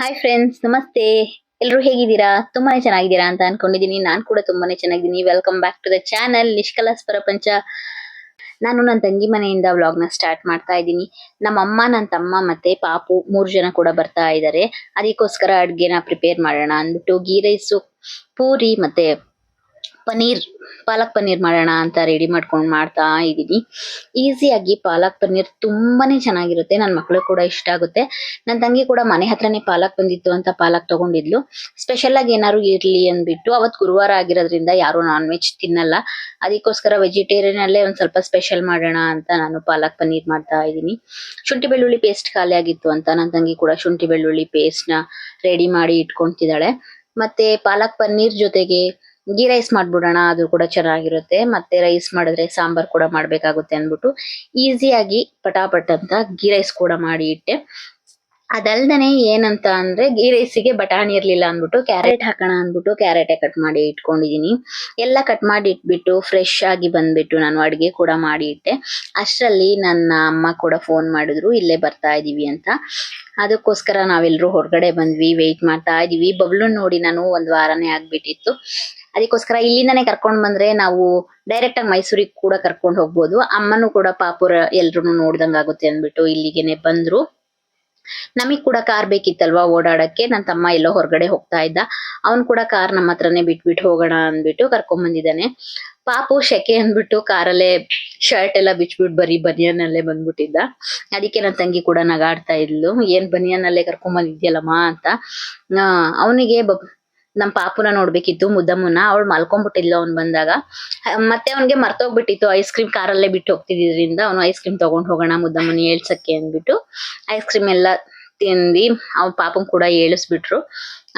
Hi friends ನಮಸ್ತೆ. ಎಲ್ಲರೂ ಹೇಗಿದ್ದೀರಾ? ತುಂಬಾನೇ ಚೆನ್ನಾಗಿದ್ದೀರಾ ಅಂತ ಅನ್ಕೊಂಡಿದೀನಿ ನಾನು ಕೂಡ ತುಂಬಾನೇ ಚೆನ್ನಾಗಿದ್ದೀನಿ. Welcome back to the channel Nishkala's Prapancha. ನಾನು ನನ್ನ ತಂಗಿ ಮನೆಯಿಂದ ವ್ಲಾಗ್ನ ಸ್ಟಾರ್ಟ್ ಮಾಡ್ತಾ ಇದ್ದೀನಿ. ನಮ್ಮ ಅಮ್ಮ ನನ್ನ ತಮ್ಮ ಮತ್ತೆ ಪಾಪು ಮೂರು ಜನ ಕೂಡ ಬರ್ತಾ ಇದ್ದಾರೆ ಅದಕ್ಕೋಸ್ಕರ ಅಡ್ಗೆನ ಪ್ರಿಪೇರ್ ಮಾಡೋಣ ಅಂದ್ಬಿಟ್ಟು ಗೀ ರೈಸು ಪೂರಿ ಮತ್ತೆ ಪನ್ನೀರ್ ಪಾಲಕ್ ಪನ್ನೀರ್ ಮಾಡೋಣ ಅಂತ ರೆಡಿ ಮಾಡ್ಕೊಂಡು ಮಾಡ್ತಾ ಇದ್ದೀನಿ ಈಸಿಯಾಗಿ ಪಾಲಕ್ ಪನ್ನೀರ್ ತುಂಬಾನೇ ಚೆನ್ನಾಗಿರುತ್ತೆ. ನನ್ನ ಮಕ್ಕಳು ಕೂಡ ಇಷ್ಟ ಆಗುತ್ತೆ. ನನ್ನ ತಂಗಿ ಕೂಡ ಮನೆ ಹತ್ರನೇ ಪಾಲಕ್ ಬಂದಿತ್ತು ಅಂತ ಪಾಲಕ್ ತಗೊಂಡಿದ್ಲು. ಸ್ಪೆಷಲ್ ಆಗಿ ಏನಾದ್ರು ಇರ್ಲಿ ಅಂದ್ಬಿಟ್ಟು, ಅವತ್ ಗುರುವಾರ ಆಗಿರೋದ್ರಿಂದ ಯಾರು ನಾನ್ ವೆಜ್ ತಿನ್ನಲ್ಲ. ಅದಕ್ಕೋಸ್ಕರ ವೆಜಿಟೇರಿಯನ್ ಅಲ್ಲೇ ಒಂದ್ ಸ್ವಲ್ಪ ಸ್ಪೆಷಲ್ ಮಾಡೋಣ ಅಂತ ನಾನು ಪಾಲಕ್ ಪನ್ನೀರ್ ಮಾಡ್ತಾ ಇದ್ದೀನಿ ಶುಂಠಿ ಬೆಳ್ಳುಳ್ಳಿ ಪೇಸ್ಟ್ ಖಾಲಿ ಆಗಿತ್ತು ಅಂತ ನನ್ನ ತಂಗಿ ಕೂಡ ಶುಂಠಿ ಬೆಳ್ಳುಳ್ಳಿ ಪೇಸ್ಟ್ನ ರೆಡಿ ಮಾಡಿ ಇಟ್ಕೊಂತಿದ್ದಾಳೆ ಮತ್ತೆ ಪಾಲಕ್ ಪನ್ನೀರ್ ಜೊತೆಗೆ ಗೀ ರೈಸ್ ಮಾಡ್ಬಿಡೋಣ, ಅದು ಕೂಡ ಚೆನ್ನಾಗಿರುತ್ತೆ. ಮತ್ತೆ ರೈಸ್ ಮಾಡಿದ್ರೆ ಸಾಂಬಾರ್ ಕೂಡ ಮಾಡ್ಬೇಕಾಗುತ್ತೆ ಅಂದ್ಬಿಟ್ಟು ಈಸಿಯಾಗಿ ಪಟಾಪಟ್ ಅಂತ ಗೀ ರೈಸ್ ಕೂಡ ಮಾಡಿ ಇಟ್ಟೆ. ಅದಲ್ದನೆ ಏನಂತ ಅಂದ್ರೆ ಗೀ ರೈಸಿಗೆ ಬಟಾಣಿ ಇರ್ಲಿಲ್ಲ ಅಂದ್ಬಿಟ್ಟು ಕ್ಯಾರೆಟ್ ಹಾಕೋಣ ಅಂದ್ಬಿಟ್ಟು ಕ್ಯಾರೆಟೇ ಕಟ್ ಮಾಡಿ ಇಟ್ಕೊಂಡಿದೀನಿ. ಎಲ್ಲ ಕಟ್ ಮಾಡಿ ಇಟ್ಬಿಟ್ಟು ಫ್ರೆಶ್ ಆಗಿ ಬಂದ್ಬಿಟ್ಟು ನಾನು ಅಡುಗೆ ಕೂಡ ಮಾಡಿ ಇಟ್ಟೆ. ಅಷ್ಟರಲ್ಲಿ ನನ್ನ ಅಮ್ಮ ಕೂಡ ಫೋನ್ ಮಾಡಿದ್ರು, ಇಲ್ಲೇ ಬರ್ತಾ ಇದೀವಿ ಅಂತ. ಅದಕ್ಕೋಸ್ಕರ ನಾವೆಲ್ಲರೂ ಹೊರಗಡೆ ಬಂದ್ವಿ ವೆಯ್ಟ್ ಮಾಡ್ತಾ ಇದೀವಿ. ಬಬ್ಲು ನೋಡಿ ನಾನು ಒಂದ್ ವಾರನೇ ಆಗ್ಬಿಟ್ಟಿತ್ತು. ಅದಕ್ಕೋಸ್ಕರ ಇಲ್ಲಿಂದಾನೇ ಕರ್ಕೊಂಡ್ ಬಂದ್ರೆ ನಾವು ಡೈರೆಕ್ಟ್ ಆಗಿ ಮೈಸೂರಿಗೆ ಕೂಡ ಕರ್ಕೊಂಡು ಹೋಗ್ಬೋದು. ಅಮ್ಮನೂ ಕೂಡ ಪಾಪುರ ಎಲ್ರು ನೋಡ್ದಂಗ್ ಆಗುತ್ತೆ ಅಂದ್ಬಿಟ್ಟು ಇಲ್ಲಿಗೆನೆ ಬಂದ್ರು. ನಮಗ್ ಕೂಡ ಕಾರ್ ಬೇಕಿತ್ತಲ್ವಾ ಓಡಾಡಕ್ಕೆ? ನನ್ನ ತಮ್ಮ ಎಲ್ಲೋ ಹೊರಗಡೆ ಹೋಗ್ತಾ ಇದ್ದ. ಅವನ್ ಕೂಡ ಕಾರ್ ನಮ್ಮ ಹತ್ರನೇ ಬಿಟ್ಬಿಟ್ಟು ಹೋಗೋಣ ಅಂದ್ಬಿಟ್ಟು ಕರ್ಕೊಂಡ್ ಬಂದಿದ್ದಾನೆ. ಪಾಪು ಶೆಕೆ ಅಂದ್ಬಿಟ್ಟು ಕಾರಲ್ಲೇ ಶರ್ಟ್ ಎಲ್ಲ ಬಿಚ್ಬಿಟ್ಟು ಬರೀ ಬನಿಯನ್ ಅಲ್ಲೇ ಬಂದ್ಬಿಟ್ಟಿದ್ದ. ಅದಕ್ಕೆ ನನ್ನ ತಂಗಿ ಕೂಡ ನಗಾಡ್ತಾ ಇದ್ಲು. ಏನ್ ಬನಿಯನ್ ಅಲ್ಲೇ ಕರ್ಕೊಂಡ್ ಬಂದಿದ್ಯಲ್ಲಮ್ಮ ಅಂತ. ಅವನಿಗೆ ನಮ್ ಪಾಪುನ ನೋಡ್ಬೇಕಿತ್ತು ಮುದ್ದಮ್ಮನ ಅವಳು ಮಲ್ಕೊಂಡ್ಬಿಟ್ಟಿದ್ಲು ಅವ್ನು ಬಂದಾಗ. ಮತ್ತೆ ಅವ್ನಿಗೆ ಮರ್ತೋಗ್ಬಿಟ್ಟಿತ್ತು. ಐಸ್ ಕ್ರೀಮ್ ಕಾರಲ್ಲೇ ಬಿಟ್ಟು ಹೋಗ್ತಿದ್ರಿಂದ ಅವನು ಐಸ್ ಕ್ರೀಮ್ ತಗೊಂಡು ಹೋಗೋಣ ಮುದ್ದಮ್ಮನ ಏಳ್ಸಕ್ಕೆ ಅಂದ್ಬಿಟ್ಟು ಐಸ್ ಕ್ರೀಮ್ ಎಲ್ಲ ತಿಂದು ಅವ್ನ ಪಾಪನ್ ಕೂಡ ಏಳಿಸ್ಬಿಟ್ರು.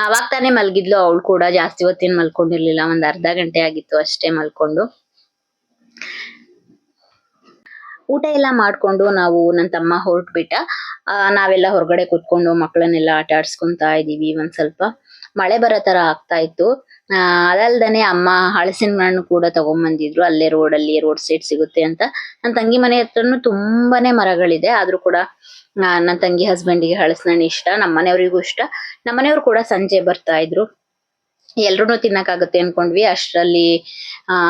ಅವಾಗ ತಾನೇ ಮಲಗಿದ್ಲು, ಅವಳು ಕೂಡ ಜಾಸ್ತಿ ಹೊತ್ತೇನು ಮಲ್ಕೊಂಡಿರ್ಲಿಲ್ಲ. ಒಂದ್ ಅರ್ಧ ಗಂಟೆ ಆಗಿತ್ತು ಅಷ್ಟೇ ಮಲ್ಕೊಂಡು. ಊಟ ಎಲ್ಲ ಮಾಡ್ಕೊಂಡು ನಾವು ನನ್ನ ತಮ್ಮ ಹೊರಟ್ಬಿಟ್ಟ. ನಾವೆಲ್ಲ ಹೊರಗಡೆ ಕೂತ್ಕೊಂಡು ಮಕ್ಕಳನ್ನೆಲ್ಲ ಆಟ ಆಡ್ಸ್ಕೊಂತ ಇದೀವಿ ಒಂದ್ ಸ್ವಲ್ಪ. ಮಳೆ ಬರೋ ತರ ಆಗ್ತಾ ಇತ್ತು. ಆ, ಅದಲ್ದೇನೆ ಅಮ್ಮ ಹಳಸಿನ ಹಣ್ಣು ಕೂಡ ತಗೊಂಬಂದಿದ್ರು. ಅಲ್ಲೇ ರೋಡ್ ಅಲ್ಲಿ ರೋಡ್ ಸೈಡ್ ಸಿಗುತ್ತೆ ಅಂತ. ನನ್ನ ತಂಗಿ ಮನೆ ಹತ್ರನು ತುಂಬಾನೇ ಮರಗಳಿದೆ. ಆದ್ರೂ ಕೂಡ ನನ್ನ ತಂಗಿ ಹಸ್ಬೆಂಡಿಗೆ ಹಲಸಿನ ಹಣ್ಣು ಇಷ್ಟ. ನಮ್ಮ ಮನೆಯವರಿಗೂ ಇಷ್ಟ. ನಮ್ಮ ಮನೆಯವರು ಕೂಡ ಸಂಜೆ ಬರ್ತಾ ಇದ್ರು. ಎಲ್ರು ತಿನ್ನಕ್ಕಾಗುತ್ತೆ ಅನ್ಕೊಂಡ್ವಿ. ಅಷ್ಟರಲ್ಲಿ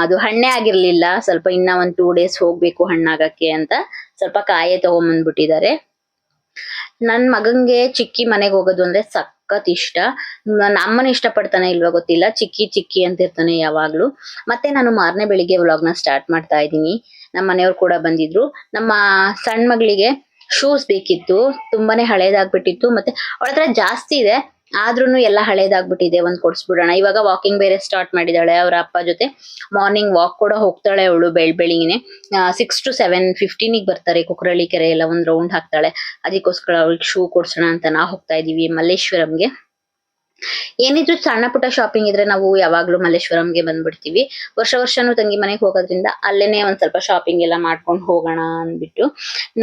ಅದು ಹಣ್ಣೇ ಆಗಿರ್ಲಿಲ್ಲ. ಸ್ವಲ್ಪ ಇನ್ನ ಒಂದ್ ಟೂ ಡೇಸ್ ಹೋಗ್ಬೇಕು ಹಣ್ಣಾಗಕ್ಕೆ ಅಂತ ಸ್ವಲ್ಪ ಕಾಯೇ ತಗೊಂಬಂದ್ಬಿಟ್ಟಿದ್ದಾರೆ. ನನ್ ಮಗಂಗೆ ಚಿಕ್ಕಿ ಮನೆಗೆ ಹೋಗೋದು ಅಂದ್ರೆ ಸಖತ್ ಇಷ್ಟ. ಅಮ್ಮನ ಇಷ್ಟ ಪಡ್ತಾನೆ ಇಲ್ವಾ ಗೊತ್ತಿಲ್ಲ. ಚಿಕ್ಕಿ ಚಿಕ್ಕಿ ಅಂತ ಇರ್ತಾನೆ ಯಾವಾಗ್ಲೂ. ಮತ್ತೆ ನಾನು ಮಾರನೇ ಬೆಳಿಗ್ಗೆ ವ್ಲಾಗ್ನ ಸ್ಟಾರ್ಟ್ ಮಾಡ್ತಾ ಇದ್ದೀನಿ. ನಮ್ಮ ಮನೆಯವ್ರು ಕೂಡ ಬಂದಿದ್ರು. ನಮ್ಮ ಸಣ್ಣ ಮಗಳಿಗೆ ಶೂಸ್ ಬೇಕಿತ್ತು. ತುಂಬಾನೇ ಹಳೇದಾಗ್ಬಿಟ್ಟಿತ್ತು. ಮತ್ತೆ ಅವಳ ಹತ್ರ ಜಾಸ್ತಿ ಇದೆ. ಆದ್ರೂನು ಎಲ್ಲ ಹಳೇದಾಗ್ಬಿಟ್ಟಿದೆ, ಒಂದ್ ಕೊಡ್ಸ್ಬಿಡೋಣ. ಇವಾಗ ವಾಕಿಂಗ್ ಬೇರೆ ಸ್ಟಾರ್ಟ್ ಮಾಡಿದಾಳೆ ಅವ್ರ ಅಪ್ಪ ಜೊತೆ ಮಾರ್ನಿಂಗ್ ವಾಕ್ ಕೂಡ ಹೋಗ್ತಾಳೆ ಅವಳು ಬೆಳ್, ಬೆಳಿಗ್ಗೆನೆ. ಸಿಕ್ಸ್ ಟು ಸೆವೆನ್ ಫಿಫ್ಟೀನಿಗೆ ಬರ್ತಾರೆ ಕುಕ್ರಳ್ಳಿ ಕೆರೆ ಎಲ್ಲ, ಒಂದ್ ರೌಂಡ್ ಹಾಕ್ತಾಳೆ. ಅದಕ್ಕೋಸ್ಕರ ಅವ್ಳಿಗೆ ಶೂ ಕೊಡ್ಸೋಣ ಅಂತ ನಾ ಹೋಗ್ತಾ ಇದೀವಿ ಮಲ್ಲೇಶ್ವರಂಗೆ. ಏನಿದ್ರು ಸಣ್ಣ ಪುಟ್ಟ ಶಾಪಿಂಗ್ ಇದ್ರೆ ನಾವು ಯಾವಾಗ್ಲೂ ಮಲ್ಲೇಶ್ವರಂಗೆ ಬಂದ್ಬಿಡ್ತೀವಿ. ವರ್ಷ ವರ್ಷನೂ ತಂಗಿ ಮನೆಗೆ ಹೋಗೋದ್ರಿಂದ ಅಲ್ಲೇನೆ ಒಂದ್ ಸ್ವಲ್ಪ ಶಾಪಿಂಗ್ ಎಲ್ಲ ಮಾಡ್ಕೊಂಡು ಹೋಗೋಣ ಅಂದ್ಬಿಟ್ಟು.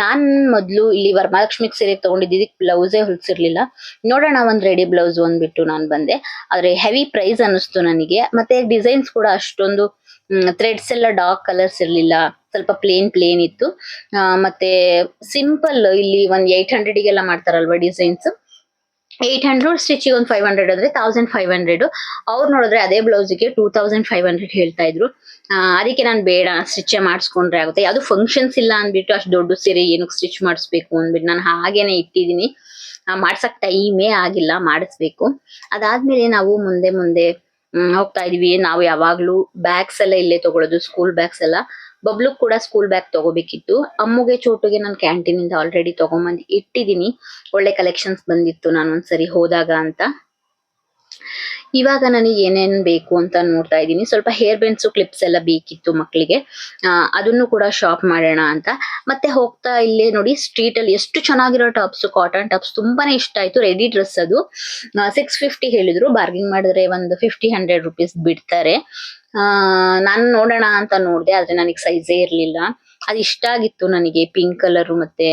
ನಾನ್ ಮೊದ್ಲು ಇಲ್ಲಿ ವರಮಹಾಲಕ್ಷ್ಮಿ ಸೀರೆ ತಗೊಂಡಿದ್ದೀವಿ ಬ್ಲೌಸೇ ಹೊಲ್ಸಿರ್ಲಿಲ್ಲ. ನೋಡೋಣ ಒಂದ್ ರೆಡಿ ಬ್ಲೌಸ್ ಅಂದ್ಬಿಟ್ಟು ನಾನ್ ಬಂದೆ. ಆದ್ರೆ ಹೆವಿ ಪ್ರೈಸ್ ಅನಿಸ್ತು ನನಗೆ. ಮತ್ತೆ ಡಿಸೈನ್ಸ್ ಕೂಡ ಅಷ್ಟೊಂದು ಥ್ರೆಡ್ಸ್ ಎಲ್ಲ ಡಾರ್ಕ್ ಕಲರ್ಸ್ ಇರ್ಲಿಲ್ಲ. ಸ್ವಲ್ಪ ಪ್ಲೇನ್ ಪ್ಲೇನ್ ಇತ್ತು. ಮತ್ತೆ ಸಿಂಪಲ್ ಇಲ್ಲಿ ಒಂದ್ ಏಟ್ ಹಂಡ್ರೆಡ್ಗೆಲ್ಲ ಮಾಡ್ತಾರಲ್ವಾ ಡಿಸೈನ್ಸ್ ಏಟ್ ಹಂಡ್ರೆಡ್ ಸ್ಟಿಚಿಗೆ ಒಂದು ಫೈವ್ ಹಂಡ್ರೆಡ್ ಅಂದ್ರೆ ತೌಸಂಡ್ ಫೈವ್ ಹಂಡ್ರೆಡ್ ಅವ್ರು ನೋಡಿದ್ರೆ ಅದೇ ಬ್ಲೌಸಿಗೆ ಟೂ ತೌಸಂಡ್ ಫೈವ್ ಹಂಡ್ರೆಡ್ ಹೇಳ್ತಾ ಇದ್ರು. ಅದಕ್ಕೆ ನಾನು ಬೇಡ ಸ್ಟಿಚ್ ಮಾಡಿಸ್ಕೊಂಡ್ರೆ ಆಗುತ್ತೆ. ಯಾವುದು ಫಂಕ್ಷನ್ಸ್ ಇಲ್ಲ ಅಂದ್ಬಿಟ್ಟು ಅಷ್ಟು ದೊಡ್ಡ ಸೀರೆ ಏನಕ್ಕೆ ಸ್ಟಿಚ್ ಮಾಡಿಸ್ಬೇಕು ಅಂದ್ಬಿಟ್ಟು ನಾನು ಹಾಗೇನೆ ಇಟ್ಟಿದ್ದೀನಿ. ಆ, ಮಾಡ್ಸಕ್ ಟೈಮೇ ಆಗಿಲ್ಲ ಮಾಡಿಸ್ಬೇಕು. ಅದಾದ್ಮೇಲೆ ನಾವು ಮುಂದೆ ಮುಂದೆ ಹೋಗ್ತಾ ಇದೀವಿ. ನಾವು ಯಾವಾಗ್ಲೂ ಬ್ಯಾಗ್ಸ್ ಎಲ್ಲ ಇಲ್ಲೇ ತಗೊಳ್ಳೋದು ಸ್ಕೂಲ್ ಬ್ಯಾಗ್ಸ್ ಎಲ್ಲ. ಬಬ್ಲು ಕೂಡ ಸ್ಕೂಲ್ ಬ್ಯಾಗ್ ತಗೋಬೇಕಿತ್ತು. ಅಮ್ಮುಗೆ ಚೋಟುಗೆ ನಾನು ಕ್ಯಾಂಟೀನ್ ಇಂದ ಆಲ್ರೆಡಿ ತಗೊಂಬಂದು ಇಟ್ಟಿದ್ದೀನಿ ಒಳ್ಳೆ ಕಲೆಕ್ಷನ್ಸ್ ಬಂದಿತ್ತು ನಾನು ಒಂದ್ಸರಿ ಹೋದಾಗ ಅಂತ. ಇವಾಗ ನನಗೆ ಏನೇನ್ ಬೇಕು ಅಂತ ನೋಡ್ತಾ ಇದ್ದೀನಿ. ಸ್ವಲ್ಪ ಹೇರ್ ಬೆಂಡ್ಸು ಕ್ಲಿಪ್ಸ್ ಎಲ್ಲ ಬೇಕಿತ್ತು ಮಕ್ಕಳಿಗೆ ಅದನ್ನು ಕೂಡ ಶಾಪ್ ಮಾಡೋಣ ಅಂತ. ಮತ್ತೆ ಹೋಗ್ತಾ ಇಲ್ಲೇ ನೋಡಿ ಸ್ಟ್ರೀಟ್ ಅಲ್ಲಿ ಎಷ್ಟು ಚೆನ್ನಾಗಿರೋ ಟಾಪ್ಸ್ ಕಾಟನ್ ಟಾಪ್ಸ್ ತುಂಬಾನೇ ಇಷ್ಟ ಆಯ್ತು. ರೆಡಿ ಡ್ರೆಸ್ ಅದು. ಸಿಕ್ಸ್ ಫಿಫ್ಟಿ ಹೇಳಿದ್ರು. ಬಾರ್ಗಿಂಗ್ ಮಾಡಿದ್ರೆ ಒಂದು ಫಿಫ್ಟಿ ಹಂಡ್ರೆಡ್ ರುಪೀಸ್ ಬಿಡ್ತಾರೆ. ನಾನು ನೋಡೋಣ ಅಂತ ನೋಡಿದೆ, ಆದ್ರೆ ನನಗೆ ಸೈಜೇ ಇರಲಿಲ್ಲ. ಅದು ಇಷ್ಟ ಆಗಿತ್ತು ನನಗೆ. ಪಿಂಕ್ ಕಲರ್ ಮತ್ತೆ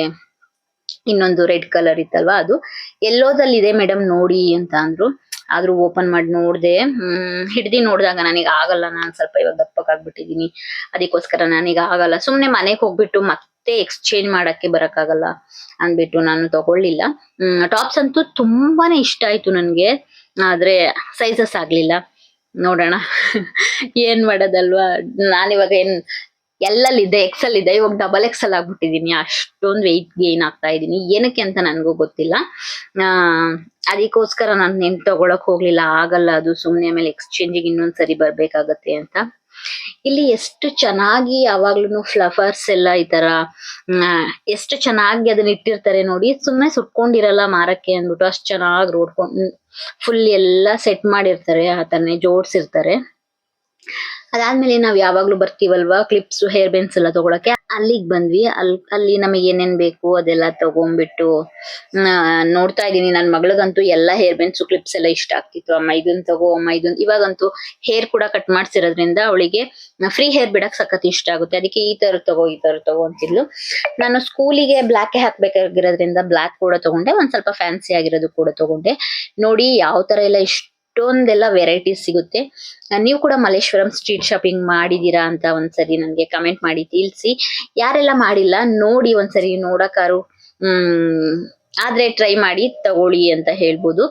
ಇನ್ನೊಂದು ರೆಡ್ ಕಲರ್ ಇತ್ತಲ್ವಾ ಅದು. ಎಲ್ಲೋದಲ್ಲಿ ಇದೆ ಮೇಡಮ್ ನೋಡಿ ಅಂತ ಅಂದ್ರು. ಆದ್ರೂ ಓಪನ್ ಮಾಡಿ ನೋಡ್ದೆ ಹಿಡ್ದಿ ನೋಡಿದಾಗ ನನಗೆ ಆಗಲ್ಲ, ನಾನು ಸ್ವಲ್ಪ ಇವಾಗ ದಪ್ಪಕ್ಕಾಗ್ಬಿಟ್ಟಿದೀನಿ ಅದಕ್ಕೋಸ್ಕರ ನನಗೆ ಆಗಲ್ಲ. ಸುಮ್ನೆ ಮನೆಗೆ ಹೋಗ್ಬಿಟ್ಟು ಮತ್ತೆ ಮತ್ತೆ ಎಕ್ಸ್ಚೇಂಜ್ ಮಾಡಕ್ಕೆ ಬರಕ್ಕಾಗಲ್ಲ ಅಂದ್ಬಿಟ್ಟು ನಾನು ತಗೊಳ್ಳಿಲ್ಲ. ಟಾಪ್ಸ್ ಅಂತೂ ತುಂಬಾನೇ ಇಷ್ಟ ಆಯ್ತು ನನ್ಗೆ. ಆದ್ರೆ ಸೈಜಸ್ ಆಗ್ಲಿಲ್ಲ. ನೋಡೋಣ. ಏನ್ ಮಾಡೋದಲ್ವಾ? ನಾನಿವಾಗ ಏನ್ ಎಲ್ಲಲ್ಲಿದ್ದೆ ಎಕ್ಸಲ್ ಇದೆ. ಇವಾಗ ಡಬಲ್ ಎಕ್ಸಲ್ ಆಗ್ಬಿಟ್ಟಿದೀನಿ. ಅಷ್ಟೊಂದು ವೆಯ್ಟ್ ಗೇನ್ ಆಗ್ತಾ ಇದೀನಿ. ಏನಕ್ಕೆ ಅಂತ ನನಗೂ ಗೊತ್ತಿಲ್ಲ. ಅದಕ್ಕೋಸ್ಕರ ನಾನು ನೆನ್ ತಗೊಳಕ್ ಹೋಗ್ಲಿಲ್ಲ. ಆಗಲ್ಲ ಅದು. ಸುಮ್ನೆ ಆಮೇಲೆ ಎಕ್ಸ್ಚೇಂಜಿಗೆ ಇನ್ನೊಂದ್ಸರಿ ಬರ್ಬೇಕಾಗತ್ತೆ ಅಂತ. ಇಲ್ಲಿ ಎಷ್ಟು ಚೆನ್ನಾಗಿ ಯಾವಾಗ್ಲೂ ಫ್ಲವರ್ಸ್ ಎಲ್ಲ ಈ ತರ ಎಷ್ಟು ಚೆನ್ನಾಗಿ ಅದನ್ನ ಇಟ್ಟಿರ್ತಾರೆ ನೋಡಿ. ಸುಮ್ನೆ ಸುಟ್ಕೊಂಡಿರಲ್ಲ ಮಾರಕ್ಕೆ ಅಂದ್ಬಿಟ್ಟು ಅಷ್ಟು ಚೆನ್ನಾಗಿ ರೋಡ್ಕೊಂಡು ಫುಲ್ ಎಲ್ಲ ಸೆಟ್ ಮಾಡಿರ್ತಾರೆ. ಆ ತರನೇ ಜೋಡ್ಸಿರ್ತಾರೆ. ಅದಾದ್ಮೇಲೆ ನಾವ್ ಯಾವಾಗ್ಲೂ ಬರ್ತೀವಲ್ವಾ? ಕ್ಲಿಪ್ಸ್ ಹೇರ್ ಬೆನ್ಸ್ ಎಲ್ಲ ತಗೊಳಕ್ಕೆ? ಅಲ್ಲಿಗ್ ಬಂದ್ವಿ. ಅಲ್, ಅಲ್ಲಿ ನಮಗೆ ಏನೇನ್ ಬೇಕು ಅದೆಲ್ಲ ತಗೊಂಡ್ಬಿಟ್ಟು ನೋಡ್ತಾ ಇದೀನಿ ನನ್ ಮಗಳಿಗಂತೂ ಎಲ್ಲಾ ಹೇರ್ ಬೆನ್ಸ್ ಕ್ಲಿಪ್ಸ್ ಎಲ್ಲ ಇಷ್ಟ ಆಗ್ತಿತ್ತು. ಅಮ್ಮ ಇದನ್ ತಗೋ, ಅಮ್ಮ ಇದನ್. ಇವಾಗಂತೂ ಹೇರ್ ಕೂಡ ಕಟ್ ಮಾಡ್ಸಿರೋದ್ರಿಂದ ಅವಳಿಗೆ ಫ್ರೀ ಹೇರ್ ಬಿಡಕ್ ಸಖತ್ ಇಷ್ಟ ಆಗುತ್ತೆ. ಅದಕ್ಕೆ ಈ ತರ ತಗೋ, ಈ ತರ ತಗೋ ಅಂತಿದ್ಲು. ನಾನು ಸ್ಕೂಲಿಗೆ ಬ್ಲಾಕ್ ಹಾಕ್ಬೇಕಾಗಿರೋದ್ರಿಂದ ಬ್ಲಾಕ್ ಕೂಡ ತಗೊಂಡೆ. ಒಂದ್ ಸ್ವಲ್ಪ ಫ್ಯಾನ್ಸಿ ಆಗಿರೋದು ಕೂಡ ತಗೊಂಡೆ. ನೋಡಿ, ಯಾವ ತರ ಎಲ್ಲ ಇಷ್ಟೊಂದೆಲ್ಲ ವೆರೈಟೀಸ್ ಸಿಗುತ್ತೆ. ನೀವು ಕೂಡ ಮಲ್ಲೇಶ್ವರಂ ಸ್ಟ್ರೀಟ್ ಶಾಪಿಂಗ್ ಮಾಡಿದೀರಾ ಅಂತ ಒಂದ್ಸರಿ ನನಗೆ ಕಮೆಂಟ್ ಮಾಡಿ ತಿಳಿಸಿ. ಯಾರೆಲ್ಲ ಮಾಡಿಲ್ಲ, ನೋಡಿ ಒಂದ್ಸರಿ ಹ್ಮ್, ಆದ್ರೆ ಟ್ರೈ ಮಾಡಿ ತಗೊಳ್ಳಿ ಅಂತ ಹೇಳ್ಬೋದು.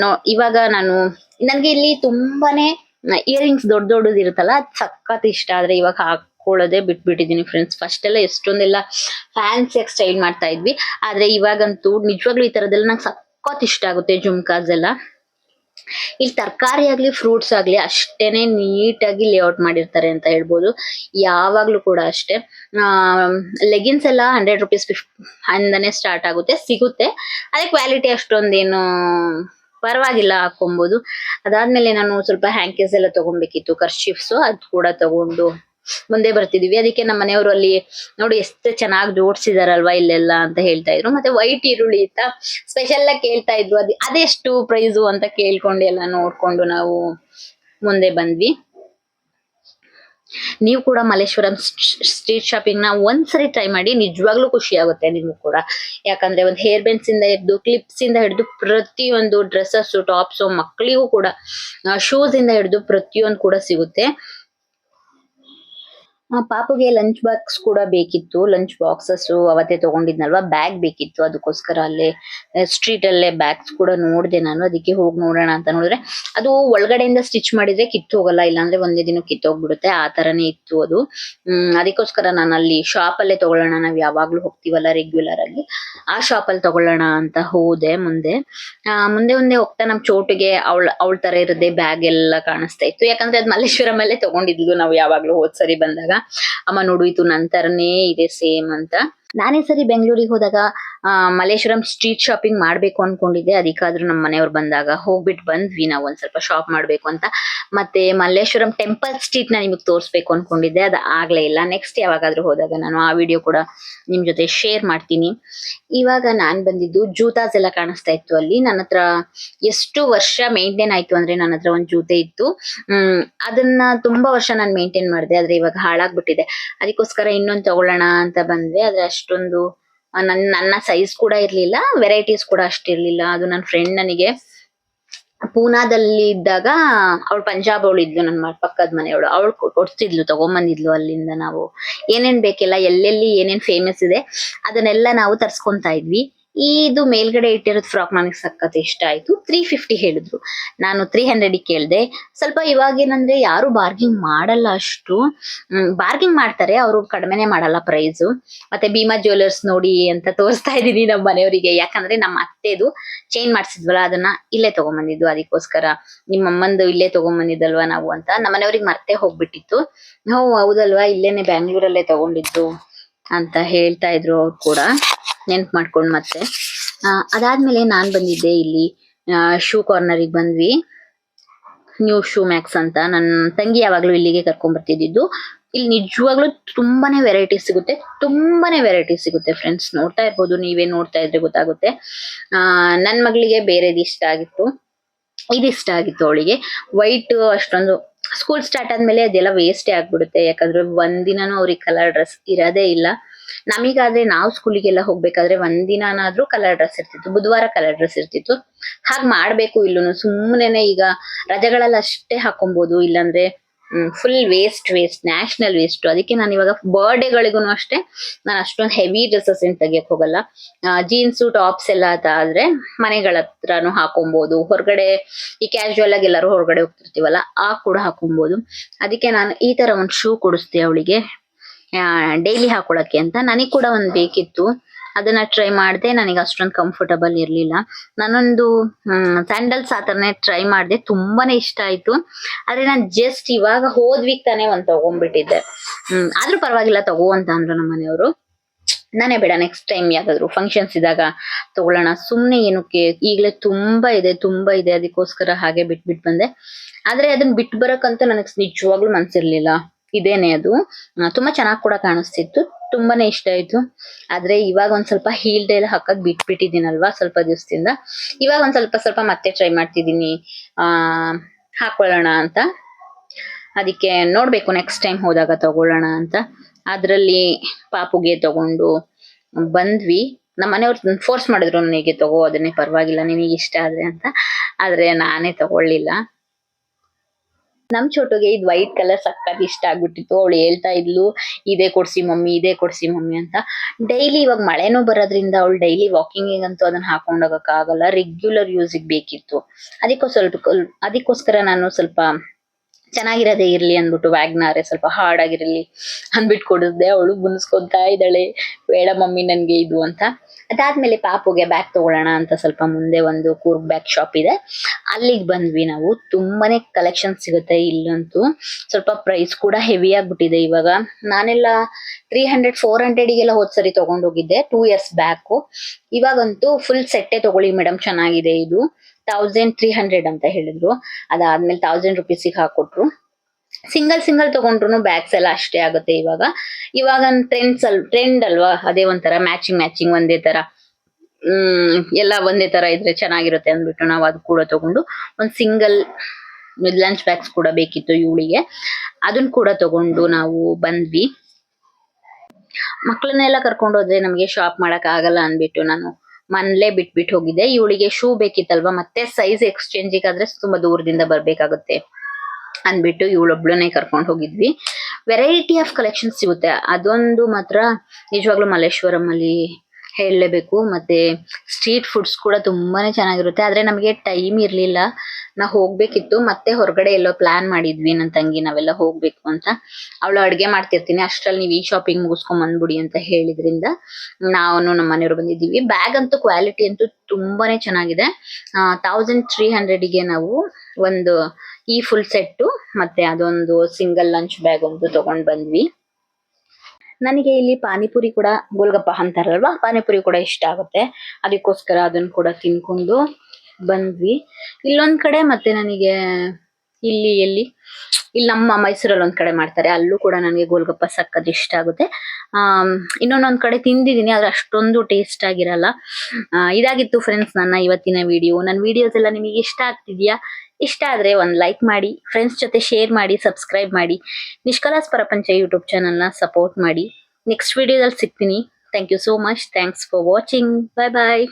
ನೋ, ಇವಾಗ ನಾನು, ನನಗೆ ಇಲ್ಲಿ ತುಂಬಾನೇ ಇಯರಿಂಗ್ಸ್ ದೊಡ್ಡ ದೊಡ್ಡದು ಇರುತ್ತಲ್ಲ, ಅದು ಸಖತ್ ಇಷ್ಟ. ಆದರೆ ಇವಾಗ ಹಾಕೊಳ್ಳೋದೇ ಬಿಟ್ಬಿಟ್ಟಿದ್ದೀನಿ ಫ್ರೆಂಡ್ಸ್ ಫಸ್ಟ್ ಎಲ್ಲ ಎಷ್ಟೊಂದೆಲ್ಲ ಫ್ಯಾನ್ಸಿಯಾಗಿ ಸ್ಟೈಲ್ ಮಾಡ್ತಾ ಇದ್ವಿ. ಆದ್ರೆ ಇವಾಗಂತೂ ನಿಜವಾಗ್ಲೂ ಈ ತರದೆಲ್ಲ ನಂಗೆ ಸಖತ್ ಇಷ್ಟ ಆಗುತ್ತೆ ಜುಮ್ಕಾಸ್ ಎಲ್ಲ. ಇಲ್ಲಿ ತರಕಾರಿ ಆಗ್ಲಿ ಫ್ರೂಟ್ಸ್ ಆಗ್ಲಿ ಅಷ್ಟೇನೆ ನೀಟಾಗಿ ಲೇಔಟ್ ಮಾಡಿರ್ತಾರೆ ಅಂತ ಹೇಳ್ಬೋದು. ಯಾವಾಗ್ಲೂ ಕೂಡ ಅಷ್ಟೇ. ಲೆಗಿನ್ಸ್ ಎಲ್ಲ ಹಂಡ್ರೆಡ್ ರುಪೀಸ್ ಫಿಫ್ಟ್ ಇಂದಾನೆ ಸ್ಟಾರ್ಟ್ ಆಗುತ್ತೆ, ಸಿಗುತ್ತೆ. ಅದೇ ಕ್ವಾಲಿಟಿ ಅಷ್ಟೊಂದೇನು ಪರವಾಗಿಲ್ಲ ಹಾಕೊಬಹುದು ಅದಾದ್ಮೇಲೆ ನಾನು ಸ್ವಲ್ಪ ಹ್ಯಾಂಕೀಸ್ ಎಲ್ಲ ತಗೊಬೇಕಿತ್ತು ಕರ್ಶಿಫ್ಸ್ ಅದ್ ಕೂಡ ತಗೊಂಡು ಮುಂದೆ ಬರ್ತಿದೀವಿ. ಅದಕ್ಕೆ ನಮ್ಮ ಮನೆಯವರು ಅಲ್ಲಿ ನೋಡಿ ಎಷ್ಟು ಚೆನ್ನಾಗಿ ಜೋಡ್ಸಿದಾರಲ್ವಾ ಇಲ್ಲೆಲ್ಲ ಅಂತ ಹೇಳ್ತಾ ಇದ್ರು. ಮತ್ತೆ ವೈಟ್ ಈರುಳ್ಳಿ ಅಂತ ಸ್ಪೆಷಲ್ ಆಗಿ ಕೇಳ್ತಾ ಇದ್ರು. ಅದ್ ಅದೆಷ್ಟು ಪ್ರೈಸು ಅಂತ ಕೇಳ್ಕೊಂಡು ಎಲ್ಲ ನೋಡ್ಕೊಂಡು ನಾವು ಮುಂದೆ ಬಂದ್ವಿ. ನೀವು ಕೂಡ ಮಲ್ಲೇಶ್ವರಂ ಸ್ಟ್ರೀಟ್ ಶಾಪಿಂಗ್ನ ಒಂದ್ಸರಿ ಟ್ರೈ ಮಾಡಿ ನಿಜವಾಗ್ಲೂ ಖುಷಿ ಆಗುತ್ತೆ ನಿಮ್ಗೂ ಕೂಡ. ಯಾಕಂದ್ರೆ ಒಂದು ಹೇರ್ ಬೆಂಡ್ಸ್ ಇಂದ ಹಿಡಿದು ಕ್ಲಿಪ್ಸ್ ಇಂದ ಹಿಡಿದು ಪ್ರತಿಯೊಂದು ಡ್ರೆಸ್ಸಸ್ ಟಾಪ್ಸು ಮಕ್ಕಳಿಗೂ ಕೂಡ ಶೂಸ್ ಇಂದ ಹಿಡಿದು ಪ್ರತಿಯೊಂದು ಕೂಡ ಸಿಗುತ್ತೆ. ಪಾಪುಗೆ ಲಂಚ್ ಬಾಕ್ಸ್ ಕೂಡ ಬೇಕಿತ್ತು. ಲಂಚ್ ಬಾಕ್ಸಸ್ ಅವತ್ತೇ ತಗೊಂಡಿದ್ನಲ್ವಾ? ಬ್ಯಾಗ್ ಬೇಕಿತ್ತು. ಅದಕ್ಕೋಸ್ಕರ ಅಲ್ಲೇ ಸ್ಟ್ರೀಟ್ ಅಲ್ಲೇ ಬ್ಯಾಗ್ಸ್ ಕೂಡ ನೋಡಿದೆ ನಾನು. ಅದಕ್ಕೆ ಹೋಗಿ ನೋಡೋಣ ಅಂತ ನೋಡಿದ್ರೆ, ಅದು ಒಳಗಡೆಯಿಂದ ಸ್ಟಿಚ್ ಮಾಡಿದ್ರೆ ಕಿತ್ತು ಹೋಗಲ್ಲ. ಇಲ್ಲಾಂದ್ರೆ ಒಂದೇ ದಿನ ಕಿತ್ತೋಗ್ಬಿಡುತ್ತೆ ಆ ತರನೇ ಇತ್ತು ಅದು. ಅದಕ್ಕೋಸ್ಕರ ನಾನು ಅಲ್ಲಿ ಶಾಪ್ ಅಲ್ಲೇ ತಗೊಳ್ಳೋಣ. ನಾವ್ ಯಾವಾಗ್ಲೂ ಹೋಗ್ತೀವಲ್ಲ ರೆಗ್ಯುಲರ್ ಅಲ್ಲಿ. ಆ ಶಾಪ್ ಅಲ್ಲಿ ತಗೊಳ್ಳೋಣ ಅಂತ ಹೋದೆ ಮುಂದೆ. ಮುಂದೆ ಮುಂದೆ ಹೋಗ್ತಾ ನಮ್ ಚೋಟಿಗೆ ಅವಳ ಅವಳ ತರ ಇರದೆ ಬ್ಯಾಗ್ ಎಲ್ಲ ಕಾಣಿಸ್ತಾ ಇತ್ತು. ಯಾಕಂದ್ರೆ ಅದ್ ಮಲ್ಲೇಶ್ವರಂ ಅಲ್ಲೇ ತಗೊಂಡಿದ್ಲು ನಾವು ಯಾವಾಗ್ಲೂ ಹೋದ್ ಸರಿ ಬಂದಾಗ. ಅಮ್ಮ ನೋಡು, ಇದು ನಂತರನೇ ಇದೆ ಸೇಮ್ ಅಂತ. ನಾನೇ ಸರಿ ಬೆಂಗಳೂರಿಗೆ ಹೋದಾಗ ಮಲ್ಲೇಶ್ವರಂ ಸ್ಟ್ರೀಟ್ ಶಾಪಿಂಗ್ ಮಾಡ್ಬೇಕು ಅನ್ಕೊಂಡಿದ್ದೆ. ಅದಕ್ಕಾದ್ರೂ ನಮ್ಮ ಮನೆಯವ್ರು ಬಂದಾಗ ಹೋಗ್ಬಿಟ್ಟು ಬಂದ್ವಿ. ನಾವು ಒಂದ್ ಸ್ವಲ್ಪ ಶಾಪ್ ಮಾಡ್ಬೇಕು ಅಂತ. ಮತ್ತೆ ಮಲ್ಲೇಶ್ವರಂ ಟೆಂಪಲ್ ಸ್ಟ್ರೀಟ್ನ ನಿಮಗೆ ತೋರಿಸ್ಬೇಕು ಅನ್ಕೊಂಡಿದ್ದೆ, ಅದು ಆಗ್ಲೇ ಇಲ್ಲ. ನೆಕ್ಸ್ಟ್ ಯಾವಾಗಾದ್ರೂ ಹೋದಾಗ ನಾನು ಆ ವಿಡಿಯೋ ಕೂಡ ನಿಮ್ ಜೊತೆ ಶೇರ್ ಮಾಡ್ತೀನಿ. ಇವಾಗ ನಾನ್ ಬಂದಿದ್ದು ಜೂತಾಸ್ ಎಲ್ಲ ಕಾಣಿಸ್ತಾ ಇತ್ತು ಅಲ್ಲಿ. ನನ್ನ ಹತ್ರ ಎಷ್ಟು ವರ್ಷ ಮೇಂಟೈನ್ ಆಯ್ತು ಅಂದ್ರೆ ನನ್ನ ಹತ್ರ ಒಂದ್ ಜೂತೆ ಇತ್ತು. ಹ್ಮ್, ಅದನ್ನ ತುಂಬಾ ವರ್ಷ ನಾನು ಮೇಂಟೈನ್ ಮಾಡಿದೆ, ಆದ್ರೆ ಇವಾಗ ಹಾಳಾಗ್ಬಿಟ್ಟಿದೆ. ಅದಕ್ಕೋಸ್ಕರ ಇನ್ನೊಂದು ತಗೊಳ್ಳೋಣ ಅಂತ ಬಂದ್ವಿ. ಆದ್ರೆ ಅಷ್ಟೊಂದು ನನ್ನ ನನ್ನ ಸೈಜ್ ಕೂಡ ಇರ್ಲಿಲ್ಲ ವೆರೈಟೀಸ್ ಕೂಡ ಅಷ್ಟಿರ್ಲಿಲ್ಲ ಅದು ನನ್ನ ಫ್ರೆಂಡ್ ನನಗೆ ಪೂನಾದಲ್ಲಿ ಇದ್ದಾಗ ಅವ್ಳು ಪಂಜಾಬ್ ಅವಳು ಇದ್ಲು ನನ್ನ ಪಕ್ಕದ ಮನೆಯವಳು. ಅವಳು ಕೊಡ್ತಿದ್ಲು, ತಗೊಂಬಂದಿದ್ಲು ಅಲ್ಲಿಂದ ನಾವು. ಏನೇನ್ ಬೇಕೆಲ್ಲ, ಎಲ್ಲೆಲ್ಲಿ ಏನೇನ್ ಫೇಮಸ್ ಇದೆ, ಅದನ್ನೆಲ್ಲ ನಾವು ತರ್ಸ್ಕೊಂತ ಇದ್ವಿ. ಇದು ಮೇಲ್ಗಡೆ ಇಟ್ಟಿರೋದು ಫ್ರಾಕ್ ನನಗೆ ಸಖತ್ ಇಷ್ಟ ಆಯ್ತು. ತ್ರೀ ಫಿಫ್ಟಿ ಹೇಳಿದ್ರು. ನಾನು ತ್ರೀ ಹಂಡ್ರೆಡ್ ಕೇಳಿದೆ. ಸ್ವಲ್ಪ ಇವಾಗ ಏನಂದ್ರೆ ಯಾರು ಬಾರ್ಗಿಂಗ್ ಮಾಡಲ್ಲ ಅಷ್ಟು. ಬಾರ್ಗಿಂಗ್ ಮಾಡ್ತಾರೆ, ಅವರು ಕಡಿಮೆನೆ ಮಾಡಲ್ಲ ಪ್ರೈಸ್ ಮತ್ತೆ ಭೀಮಾ ಜ್ಯುವೆಲರ್ಸ್ ನೋಡಿ ಅಂತ ತೋರಿಸ್ತಾ ಇದೀನಿ ನಮ್ಮ ಮನೆಯವರಿಗೆ. ಯಾಕಂದ್ರೆ ನಮ್ಮ ಅತ್ತೆದು ಚೇಂಜ್ ಮಾಡ್ಸಿದ್ವಲ್ಲ, ಅದನ್ನ ಇಲ್ಲೇ ತಗೊಂಬಂದಿದ್ದು. ಅದಕ್ಕೋಸ್ಕರ ನಿಮ್ಮ ಅಮ್ಮಂದು ಇಲ್ಲೇ ತಗೊಂಬಂದಿದ್ದಲ್ವಾ ನಾವು ಅಂತ. ನಮ್ಮ ಮನೆಯವ್ರಿಗೆ ಮರ್ತೆ ಹೋಗ್ಬಿಟ್ಟಿತ್ತು. ನಾವು ಹೌದಲ್ವಾ? ಇಲ್ಲೇನೆ ಬ್ಯಾಂಗ್ಳೂರಲ್ಲೇ ತಗೊಂಡಿದ್ದು ಅಂತ ಹೇಳ್ತಾ ಇದ್ರು ಅವ್ರು ಕೂಡ. ನೆನ್ಪ್ ಮಾಡ್ಕೊಂಡ್ ಮತ್ತೆ. ಅದಾದ್ಮೇಲೆ ನಾನ್ ಬಂದಿದ್ದೆ ಇಲ್ಲಿ ಶೂ ಕಾರ್ನರಿಗೆ ಬಂದ್ವಿ. ನ್ಯೂ ಶೂ ಮ್ಯಾಕ್ಸ್ ಅಂತ. ನನ್ನ ತಂಗಿ ಯಾವಾಗಲೂ ಇಲ್ಲಿಗೆ ಕರ್ಕೊಂಡ್ ಬರ್ತಿದ್ದು ಇಲ್ಲಿ ನಿಜವಾಗ್ಲೂ ತುಂಬಾನೇ ವೆರೈಟಿ ಸಿಗುತ್ತೆ. ತುಂಬಾನೇ ವೆರೈಟಿ ಸಿಗುತ್ತೆ ಫ್ರೆಂಡ್ಸ್ ನೋಡ್ತಾ ಇರ್ಬೋದು, ನೀವೇ ನೋಡ್ತಾ ಇದ್ರೆ ಗೊತ್ತಾಗುತ್ತೆ. ನನ್ ಮಗಳಿಗೆ ಬೇರೆದು ಇಷ್ಟ ಆಗಿತ್ತು. ಇದು ಇಷ್ಟ ಆಗಿತ್ತು ಅವಳಿಗೆ. ವೈಟ್ ಅಷ್ಟೊಂದು ಸ್ಕೂಲ್ ಸ್ಟಾರ್ಟ್ ಆದ್ಮೇಲೆ ಅದೆಲ್ಲ ವೇಸ್ಟೇ ಆಗ್ಬಿಡುತ್ತೆ. ಯಾಕಂದ್ರೆ ಒಂದಿನೂ ಅವ್ರಿಗೆ ಕಲರ್ ಡ್ರೆಸ್ ಇರೋದೇ ಇಲ್ಲ. ನಮಿಗಾದ್ರೆ ನಾವು ಸ್ಕೂಲಿಗೆಲ್ಲ ಹೋಗ್ಬೇಕಾದ್ರೆ ಒಂದಿನಾದ್ರೂ ಕಲರ್ ಡ್ರೆಸ್ ಇರ್ತಿತ್ತು, ಬುಧವಾರ ಕಲರ್ ಡ್ರೆಸ್ ಇರ್ತಿತ್ತು. ಹಾಗೆ ಮಾಡ್ಬೇಕು ಇಲ್ಲೂ ಸುಮ್ಮನೆ ಈಗ ರಜೆಗಳಲ್ಲಿ ಅಷ್ಟೇ ಹಾಕೊಬೋದು ಇಲ್ಲಾಂದ್ರೆ full waste waste national waste ಅದಕ್ಕೆ ನಾನು ಇವಾಗ ಬರ್ಡೇಗಳಿಗೂ ಅಷ್ಟೇ, ನಾನು ಅಷ್ಟೊಂದು ಹೆವಿ ಡ್ರೆಸ್ಸಸ್ ಏನು ತೆಗಿಯಕ್ ಹೋಗಲ್ಲ. ಜೀನ್ಸು ಟಾಪ್ಸ್ ಎಲ್ಲ ಆದ್ರೆ ಮನೆಗಳ ಹತ್ರನೂ ಹಾಕೊಬೋದು ಹೊರಗಡೆ, ಈ ಕ್ಯಾಶುವಲ್ ಆಗಿ ಎಲ್ಲರೂ ಹೊರಗಡೆ ಹೋಗ್ತಿರ್ತೀವಲ್ಲ, ಆ ಕೂಡ ಹಾಕೊಬೋದು ಅದಕ್ಕೆ ನಾನು ಈ ತರ ಒಂದು ಶೂ ಕೊಡಿಸ್ದೆ ಅವಳಿಗೆ. ಡೈಲಿ ಹಾಕೊಳಕ್ಕೆ ಅಂತ ನನಗೆ ಕೂಡ ಒಂದು ಬೇಕಿತ್ತು. ಅದನ್ನ ಟ್ರೈ ಮಾಡಿದೆ ನನಗೆ ಅಷ್ಟೊಂದು ಕಂಫರ್ಟಬಲ್ ಇರಲಿಲ್ಲ. ನಾನೊಂದು ಸ್ಯಾಂಡಲ್ಸ್ ಆ ಥರನೇ ಟ್ರೈ ಮಾಡಿದೆ. ತುಂಬಾನೇ ಇಷ್ಟ ಆಯ್ತು. ಆದ್ರೆ ನಾನು ಜಸ್ಟ್ ಇವಾಗ ಹೋದ್ ವೀಕ್ ತಾನೇ ಒಂದ್ ತಗೊಂಡ್ಬಿಟ್ಟಿದ್ದೆ ಆದರೂ ಆದ್ರೂ ಪರವಾಗಿಲ್ಲ ತಗೋ ಅಂತ ಅಂದ್ರು ನಮ್ಮ ಮನೆಯವರು. ನಾನೇ ಬೇಡ ನೆಕ್ಸ್ಟ್ ಟೈಮ್ ಯಾವ್ದಾದ್ರು ಫಂಕ್ಷನ್ಸ್ ಇದ್ದಾಗ ತಗೊಳ್ಳೋಣ. ಸುಮ್ಮನೆ ಏನಕ್ಕೆ, ಈಗಲೇ ತುಂಬಾ ಇದೆ ತುಂಬಾ ಇದೆ, ಅದಕ್ಕೋಸ್ಕರ ಹಾಗೆ ಬಿಟ್ಬಿಟ್ಟು ಬಂದೆ. ಆದ್ರೆ ಅದನ್ನ ಬಿಟ್ಟು ಬರೋಕ್ಕಂತೂ ನನಗೆ ನಿಜವಾಗ್ಲೂ ಮನ್ಸಿರ್ಲಿಲ್ಲ. ಇದೇನೆ ಅದು. ತುಂಬಾ ಚೆನ್ನಾಗಿ ಕೂಡ ಕಾಣಿಸ್ತಿತ್ತು. ತುಂಬಾನೇ ಇಷ್ಟ ಆಯ್ತು. ಆದ್ರೆ ಇವಾಗ ಒಂದ್ ಸ್ವಲ್ಪ ಹೀಲ್ ಎಲ್ಲ ಹಾಕಕ್ ಬಿಟ್ಬಿಟ್ಟಿದ್ದೀನಲ್ವಾ ಸ್ವಲ್ಪ ದಿವಸದಿಂದ. ಇವಾಗ ಒಂದ್ ಸ್ವಲ್ಪ ಸ್ವಲ್ಪ ಮತ್ತೆ ಟ್ರೈ ಮಾಡ್ತಿದ್ದೀನಿ. ಆ, ಹಾಕೊಳ್ಳೋಣ ಅಂತ. ಅದಕ್ಕೆ ನೋಡ್ಬೇಕು ನೆಕ್ಸ್ಟ್ ಟೈಮ್ ಹೋದಾಗ ತಗೊಳ್ಳೋಣ ಅಂತ. ಅದ್ರಲ್ಲಿ ಪಾಪುಗೆ ತಗೊಂಡು ಬಂದ್ವಿ. ನಮ್ಮ ಮನೆಯವ್ರು ಫೋರ್ಸ್ ಮಾಡಿದ್ರು ನನಗೆ ತಗೋ, ಅದನ್ನೇ ಪರವಾಗಿಲ್ಲ, ನಿನಗೆ ಇಷ್ಟ ಆದ್ರೆ ಅಂತ. ಆದ್ರೆ ನಾನೇ ತಗೊಳ್ಳಿಲ್ಲ. ನಮ್ ಚೋಟುಗೆ ಇದು ವೈಟ್ ಕಲರ್ ಸಕ್ಕತ್ ಇಷ್ಟ ಆಗ್ಬಿಟ್ಟಿತ್ತು. ಅವಳು ಹೇಳ್ತಾ ಇದ್ಲು, ಇದೇ ಕೊಡ್ಸಿ ಮಮ್ಮಿ, ಇದೇ ಕೊಡ್ಸಿ ಮಮ್ಮಿ ಅಂತ. ಡೈಲಿ ಇವಾಗ ಮಳೆನೂ ಬರೋದ್ರಿಂದ ಅವಳು ಡೈಲಿ ವಾಕಿಂಗ್ ಅಂತೂ ಅದನ್ನ ಹಾಕೊಂಡ್ ಹೋಗಕ್ ಆಗಲ್ಲ. ರೆಗ್ಯುಲರ್ ಯೂಸಿಗೆ ಬೇಕಿತ್ತು. ಅದಕ್ಕೋ ಸ್ವಲ್ಪ ಅದಕ್ಕೋಸ್ಕರ ನಾನು ಸ್ವಲ್ಪ ಚೆನ್ನಾಗಿರೋದೇ ಇರ್ಲಿ ಅಂದ್ಬಿಟ್ಟು ವ್ಯಾಗ್ನಾರೆ ಸ್ವಲ್ಪ ಹಾರ್ಡ್ ಆಗಿರಲಿ ಅಂದ್ಬಿಟ್ಟು ಕೊಡಿಸ್ದೆ ಅವಳು ಮುನ್ಸ್ಕೊಂತಾ ಇದ್ದಾಳೆ, ಬೇಡ ಮಮ್ಮಿ, ನನ್ಗೆ ಇದು ಅಂತ. ಅದಾದ್ಮೇಲೆ ಪಾಪುಗೆ ಬ್ಯಾಗ್ ತಗೊಳ್ಳೋಣ ಅಂತ ಸ್ವಲ್ಪ ಮುಂದೆ ಒಂದು ಕೂರ್ಗ್ ಬ್ಯಾಗ್ ಶಾಪ್ ಇದೆ. ಅಲ್ಲಿಗೆ ಬಂದ್ವಿ ನಾವು. ತುಂಬಾನೇ ಕಲೆಕ್ಷನ್ ಸಿಗುತ್ತೆ ಇಲ್ಲಂತೂ. ಸ್ವಲ್ಪ ಪ್ರೈಸ್ ಕೂಡ ಹೆವಿ ಆಗ್ಬಿಟ್ಟಿದೆ ಇವಾಗ. ನಾನೆಲ್ಲ ತ್ರೀ ಹಂಡ್ರೆಡ್ ಫೋರ್ ಹಂಡ್ರೆಡಿಗೆಲ್ಲ ಹೋದ್ ಸರಿ ತಗೊಂಡೋಗಿದ್ದೆ ಟೂ ಇಯರ್ಸ್ ಬ್ಯಾಕು ಇವಾಗಂತೂ ಫುಲ್ ಸೆಟ್ಟೆ ತಗೊಳ್ಳಿ ಮೇಡಮ್ ಚೆನ್ನಾಗಿದೆ ಇದು. ತೌಸಂಡ್ ತ್ರೀ ಹಂಡ್ರೆಡ್ ಅಂತ ಹೇಳಿದ್ರು. ಅದಾದ್ಮೇಲೆ ತೌಸಂಡ್ ರುಪೀಸಿಗೆ ಹಾಕೊಟ್ರು. ಸಿಂಗಲ್ ಸಿಂಗಲ್ ತಗೊಂಡ್ರು ಬ್ಯಾಗ್ಸ್ ಎಲ್ಲ ಅಷ್ಟೇ ಆಗುತ್ತೆ ಇವಾಗ. ಇವಾಗ ಟ್ರೆಂಡ್ಸ್ ಅಲ್ ಟ್ರೆಂಡ್ ಅಲ್ವಾ? ಅದೇ ಒಂಥರ ಮ್ಯಾಚಿಂಗ್ ಮ್ಯಾಚಿಂಗ್ ಒಂದೇ ತರ. ಹ್ಮ್, ಎಲ್ಲ ಒಂದೇ ತರ ಇದ್ರೆ ಚೆನ್ನಾಗಿರುತ್ತೆ ಅಂದ್ಬಿಟ್ಟು ನಾವು ಅದು ಕೂಡ ತಗೊಂಡು ಒಂದ್ ಸಿಂಗಲ್ ಲಂಚ್ ಬ್ಯಾಗ್ಸ್ ಕೂಡ ಬೇಕಿತ್ತು ಇವಳಿಗೆ. ಅದನ್ನ ಕೂಡ ತಗೊಂಡು ನಾವು ಬಂದ್ವಿ. ಮಕ್ಕಳನ್ನೆಲ್ಲ ಕರ್ಕೊಂಡು ಹೋದ್ರೆ ನಮಗೆ ಶಾಪ್ ಮಾಡಕ್ ಆಗಲ್ಲ ಅಂದ್ಬಿಟ್ಟು ನಾನು ಮನ್ಲೇ ಬಿಟ್ಬಿಟ್ಟು ಹೋಗಿದ್ದೆ. ಇವಳಿಗೆ ಶೂ ಬೇಕಿತ್ತಲ್ವಾ? ಮತ್ತೆ ಸೈಜ್ ಎಕ್ಸ್ಚೇಂಜ್ ಆದ್ರೆ ತುಂಬಾ ದೂರದಿಂದ ಬರ್ಬೇಕಾಗುತ್ತೆ. ಅಂದ್ಬಿಟ್ಟು ಇವಳೊಬ್ಳನ್ನೇ ಕರ್ಕೊಂಡು ಹೋಗಿದ್ವಿ. ವೆರೈಟಿ ಆಫ್ ಕಲೆಕ್ಷನ್ಸ್ ಸಿಗುತ್ತೆ. ಅದೊಂದು ಮಾತ್ರ ನಿಜವಾಗ್ಲೂ ಮಲ್ಲೇಶ್ವರಂ ಅಲ್ಲಿ ಹೇಳಲೇಬೇಕು ಮತ್ತೆ ಸ್ಟ್ರೀಟ್ ಫುಡ್ಸ್ ಕೂಡ ತುಂಬಾನೇ ಚೆನ್ನಾಗಿರುತ್ತೆ. ಆದ್ರೆ ನಮಗೆ ಟೈಮ್ ಇರ್ಲಿಲ್ಲ. ನಾವು ಹೋಗ್ಬೇಕಿತ್ತು. ಮತ್ತೆ ಹೊರಗಡೆ ಎಲ್ಲೋ ಪ್ಲಾನ್ ಮಾಡಿದ್ವಿ ನನ್ನ ತಂಗಿ, ನಾವೆಲ್ಲ ಹೋಗ್ಬೇಕು ಅಂತ. ಅವಳು ಅಡುಗೆ ಮಾಡ್ತಿರ್ತೀನಿ. ಅಷ್ಟ್ರಲ್ಲಿ ನೀವು ಈ ಶಾಪಿಂಗ್ ಮುಗಿಸ್ಕೊಂಡ್ ಬಂದ್ಬಿಡಿ ಅಂತ ಹೇಳಿದ್ರಿಂದ ನಾವು ನಮ್ಮ ಮನೆಯವರು ಬಂದಿದ್ದೀವಿ. ಬ್ಯಾಗ್ ಅಂತೂ ಕ್ವಾಲಿಟಿ ಅಂತೂ ತುಂಬಾನೇ ಚೆನ್ನಾಗಿದೆ. ತೌಸಂಡ್ ತ್ರೀ ಹಂಡ್ರೆಡಿಗೆ ನಾವು ಒಂದು ಈ ಫುಲ್ ಸೆಟ್ಟು ಮತ್ತೆ ಅದೊಂದು ಸಿಂಗಲ್ ಲಂಚ್ ಬ್ಯಾಗ್ ಒಂದು ತಗೊಂಡ್ ಬಂದ್ವಿ. ನನಗೆ ಇಲ್ಲಿ ಪಾನಿಪುರಿ ಕೂಡ ಗೋಲ್ಗಪ್ಪ ಅಂತಾರಲ್ವಾ? ಪಾನಿಪುರಿ ಕೂಡ ಇಷ್ಟ ಆಗುತ್ತೆ. ಅದಕ್ಕೋಸ್ಕರ ಅದನ್ನ ಕೂಡ ತಿನ್ಕೊಂಡು ಬಂದ್ವಿ. ಇಲ್ಲೊಂದ್ ಕಡೆ ಮತ್ತೆ ನನಗೆ ಇಲ್ಲಿ ಎಲ್ಲಿ, ಇಲ್ಲಿ ನಮ್ಮ ಮೈಸೂರಲ್ಲಿ ಒಂದ್ ಕಡೆ ಮಾಡ್ತಾರೆ. ಅಲ್ಲೂ ಕೂಡ ನನಗೆ ಗೋಲ್ಗಪ್ಪ ಸಕ್ಕದ್ ಇಷ್ಟ ಆಗುತ್ತೆ. ಆ, ಇನ್ನೊಂದೊಂದ್ ಕಡೆ ತಿಂದಿದ್ದೀನಿ, ಆದ್ರೆ ಅಷ್ಟೊಂದು ಟೇಸ್ಟ್ ಆಗಿರಲ್ಲ. ಇದಾಗಿತ್ತು ಫ್ರೆಂಡ್ಸ್ ನನ್ನ ಇವತ್ತಿನ ವಿಡಿಯೋ ನನ್ನ ವಿಡಿಯೋಸ್ ಎಲ್ಲ ನಿಮಗೆ ಇಷ್ಟ ಆಗ್ತಿದ್ಯಾ? ಇಷ್ಟ ಆದ್ರೆ ಒಂದು ಲೈಕ್ ಮಾಡಿ ಫ್ರೆಂಡ್ಸ್ ಜೊತೆ ಶೇರ್ ಮಾಡಿ ಸಬ್ಸ್ಕ್ರೈಬ್ ಮಾಡಿ, ನಿಷ್ಕಲಾಸ್ ಪ್ರಪಂಚ ಯೂಟ್ಯೂಬ್ ಚಾನಲ್ನ ಸಪೋರ್ಟ್ ಮಾಡಿ. ನೆಕ್ಸ್ಟ್ ವಿಡಿಯೋದಲ್ಲಿ ಸಿಗ್ತೀನಿ. Thank you so much thanks for watching bye bye